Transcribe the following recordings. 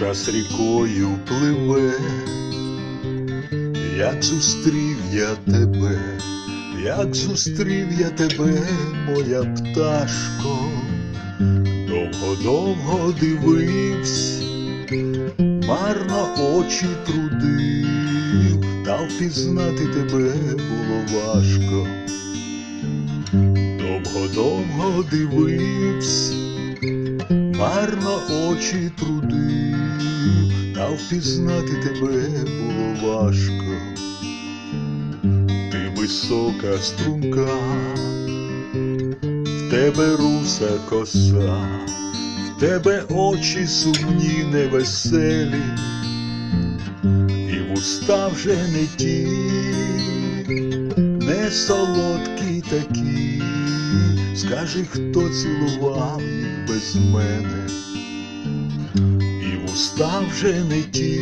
час рікою пливе, як зустрів я тебе, як зустрів я тебе, моя пташко, довго-довго дивився, марно очі трудив, та впізнати тебе було важко. Довго-довго дивився, марно очі трудив, впізнати тебе було важко. Ти висока струнка, в тебе руса коса, в тебе очі сумні, невеселі, і вуста вже не ті, не солодкі такі. Скажи, хто цілував їх без мене, вуста вже не ті,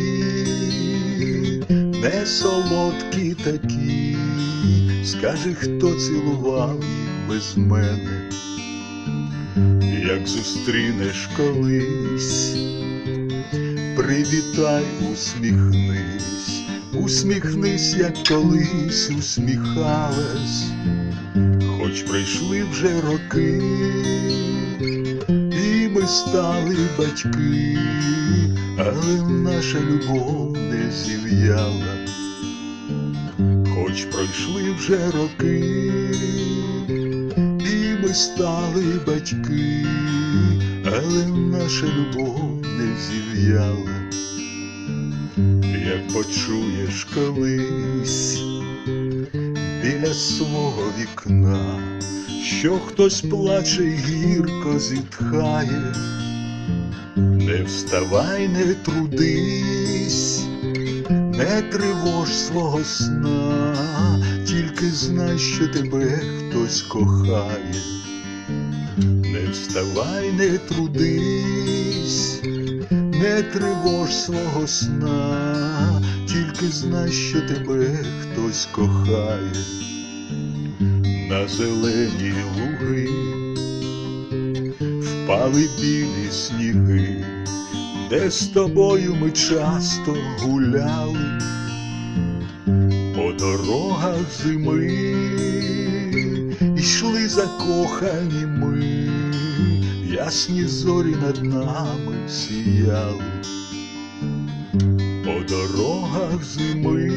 не солодкі такі. Скажи, хто цілував без мене, як зустрінеш колись, привітай, усміхнись, усміхнись, як колись усміхалась. Хоч прийшли вже роки, стали батьки, але наша любов не зів'яла. Хоч пройшли вже роки, і ми стали батьки, але наша любов не зів'яла. Як почуєш колись біля свого вікна, що хтось плаче й гірко зітхає, не вставай, не трудись, не тривож свого сна, тільки знай, що тебе хтось кохає, не вставай, не трудись, не тривож свого сна, тільки знай, що тебе хтось кохає на зелені луги, впали білі сніги, де з тобою ми часто гуляли по дорогах зими, йшли закохані ми, ясні зорі над нами сіяли. По дорогах зими,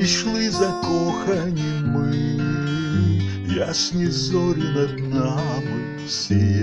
ішли закохані ясні зорі над нами сіяли.